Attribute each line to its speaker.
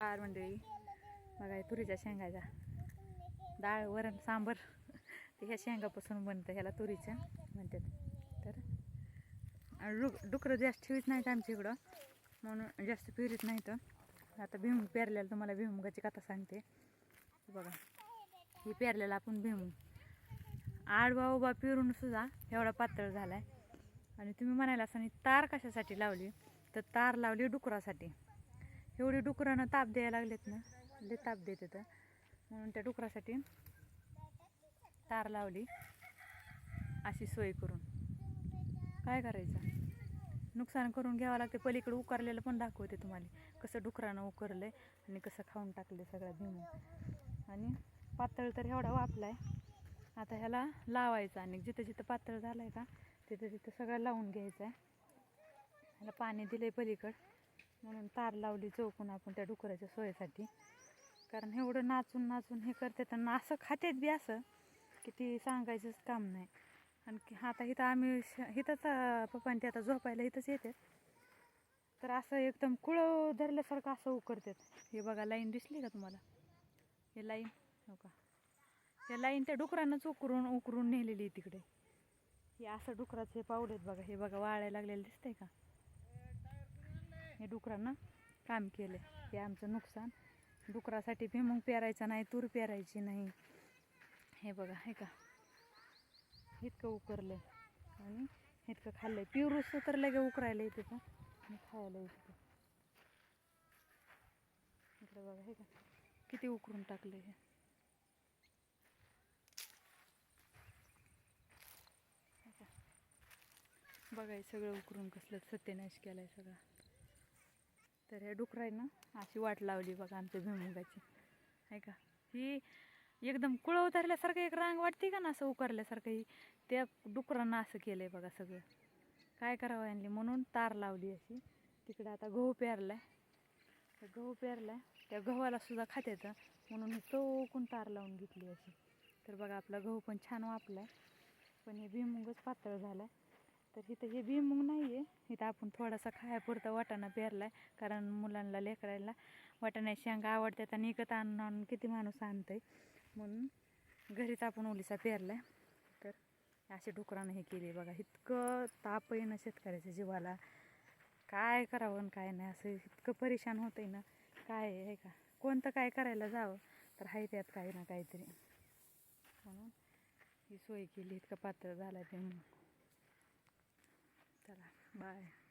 Speaker 1: Car मंडळी. बघा तुरीच्या शेंगाचा डाळ वरण सांबर. ते ह्या शेंगापासून बनतं ह्याला तुरीच्या म्हणतात. तर डुक डुकरं जास्त ठेवीत नाहीत आमच्या इकडं. म्हणून जास्त पेरीत नाहीत. आता भुईमुग पेरलेलं तुम्हाला भुईमुगाची कथा सांगते. बघा ही पेरलेलं आपण भुईमुग आडवा उभा पेरून सुद्धा एवढा पातळ झाला आहे आणि तुम्ही म्हणायला असं तार कशासाठी लावली? तर तार लावली डुकरासाठी. एवढे डुकरांना ताप द्यायला लागलेत ना लय ताप देत होतं म्हणून त्या डुकरासाठी तार लावली अशी सोय करून. काय करायचं? नुकसान करून घ्यावं लागते पलीकडे उकारलेलं पण दाखवते तुम्हाला. कसं डुकरानं उकरलं आहे आणि कसं खाऊन टाकलं सगळं भिमून आणि पातळ तर एवढा वापलाय आता ह्याला लावायचं आणि जिथं जिथं पातळ झालं आहे का तिथं तिथं सगळं लावून घ्यायचं आहे ह्याला पाणी दिलं आहे पलीकडं. म्हणून तार लावली चौकून आपण त्या डुकराच्या सोयीसाठी. कारण एवढं नाचून नाचून हे करते तर असं खात्यात बी असं की ती सांगायचंच काम नाही. आणखी आता इथं आम्ही श- इथंच पप्पांनी ते आता झोपायला इथंच येते. तर असं एकदम कुळं धरल्यासारखं असं उकरतात. हे बघा लाईन दिसली का तुम्हाला? हे लाईन हो का? हे लाईन त्या डुकरांनाच उकरून उकरून नेलेली आहे तिकडे. हे असं डुकराचे पावलेत बघा. हे बघा वाळायला लागलेलं दिसतंय का? हे डुकरांना काम केलं. हे आमचं नुकसान. डुकरासाठी भुईमुग पेरायचा नाही तूर पेरायची नाही. हे बघा हे का? इतकं उकरलं आणि इतकं खाल्लंय. पिवरूस तर लगे उकरायला येते का आणि खायला येते इकडे बघा हे का? किती उकरून टाकलं हे. हे का? बघाय सगळं उकरून कसलं सत्यनाश केलाय सगळा. तर ह्या डुकरायनं अशी वाट लावली बघा आमच्या भुईमुगाची. आहे का? ही एकदम कुळं उतरल्यासारखं एक रांग वाटते का ना असं उकारल्यासारखं ही? त्या डुकरांना असं केलं आहे बघा सगळं. काय करावं आणली म्हणून तार लावली अशी. तिकडं आता गहू पेरलाय. तर गहू पेरलाय. त्या गव्हाला सुद्धा खात्याचं म्हणून ही चौकून तार लावून घेतली अशी. तर बघा आपला गहू पण छान वापलाय पण हे भुईमुगच पातळ झालाय. तर इथं हे भुईमुग नाही आहे इथं आपण थोडासा खायापुरता वाटाणा पेरलाय. कारण मुलांना लेकरायला वाटाण्याची शेंगा आवडतात आणि इकत आणून आणून किती माणूस आणतंय. म्हणून घरीच आपण ओलीसा पेरलाय. तर असे डुकरानं हे केले बघा. इतकं ताप आहे ना शेतकऱ्याच्या जीवाला. काय करावं आणि काय नाही असं इतकं परेशान होतं आहे ना. काय आहे का? कोणतं काय करायला जावं? तर आहे त्यात काही ना काहीतरी. म्हणून ही सोय केली. इतकं पातळ झालं ते 买。